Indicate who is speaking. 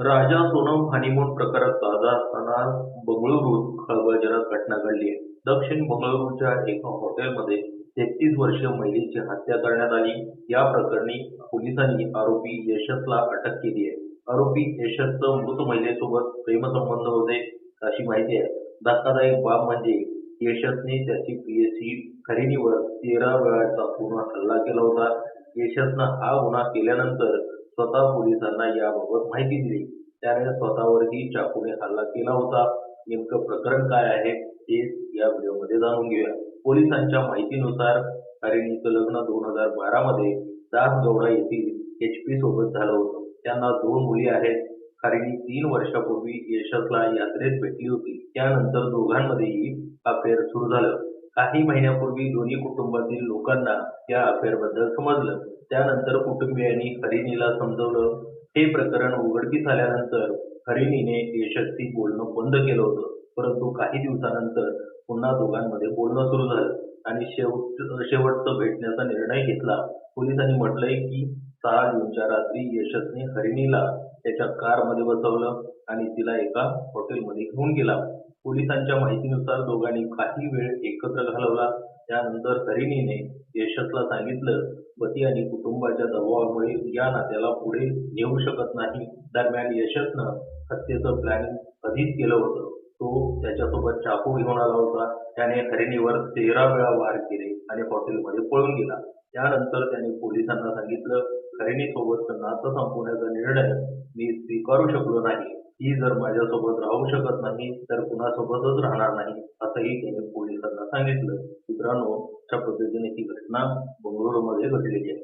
Speaker 1: राजा Sonam honeymoon प्रकारात ताजा असताना बंगळुरूत खळबळजनक घटना घडली आहे. दक्षिण बंगळुरूच्या एका हॉटेलमध्ये तेहतीस वर्षीय महिलेची हत्या करण्यात आली. या प्रकरणी पोलिसांनी आरोपी यशसला अटक केली आहे. आरोपी यशसचं मृत महिलेसोबत प्रेमसंबंध होते अशी माहिती आहे. धक्कादायक बाब म्हणजे यशसने त्याची प्रियसी खरेदीवर तेरा वेळाचा पूर्ण हल्ला केला होता. यशसनं हा गुन्हा केल्यानंतर स्वतः पोलिसांना याबाबत माहिती दिली. त्याने स्वतःवरही चाकूने हल्ला केला होता. नेमकं प्रकरण काय आहे ते या व्हिडिओमध्ये जाणून घेऊया. पोलिसांच्या माहितीनुसार हरिणीचं लग्न दोन हजार बारा मध्ये दासगौडा येथील एच पी सोबत झालं होतं. त्यांना दोन मुली आहेत. हरिणी तीन वर्षापूर्वी यशसला यात्रेत भेटली होती. त्यानंतर दोघांमध्येही अफेअर सुरू झालं. काही महिन्यापूर्वी दोन्ही कुटुंबातील लोकांना या अफेअरबद्दल समजलं. त्यानंतर कुटुंबियांनी हरिणीला समजवलं. हे प्रकरण उघडकीस आल्यानंतर हरिणीने यशस्वी बोलणं बंद केलं होतं. परंतु काही दिवसानंतर पुन्हा दोघांमध्ये बोलणं सुरू झालं आणि शेवट शेवटचं भेटण्याचा निर्णय घेतला. पोलिसांनी म्हटलंय की सहा जूनच्या रात्री यशसने हरिणीला त्याच्या कारमध्ये बसवलं आणि तिला एका हॉटेलमध्ये घेऊन गेला. पोलिसांच्या माहितीनुसार दोघांनी काही वेळ एकत्र घालवला. त्यानंतर हरिणीने यशसला सांगितलं पती आणि कुटुंबाच्या दबावामुळे या नात्याला पुढे नेऊ शकत नाही. दरम्यान यशसनं हत्येचं प्लॅनिंग आधीच केलं होतं. तो त्याच्यासोबत चाकू घेऊन आला होता. त्याने हरिणीवर तेरा वेळा वार केले आणि हॉटेलमध्ये पळून गेला. त्यानंतर त्याने पोलिसांना सांगितलं हरिणीसोबत नातं संपवण्याचा निर्णय मी स्वीकारू शकलो नाही. ही जर माझ्यासोबत राहू शकत नाही तर कुणासोबतच राहणार नाही असंही त्याने पोलिसांना सांगितलं. मित्रांनो अशा पद्धतीने ही घटना बंगळुरूमध्ये घडलेली आहे.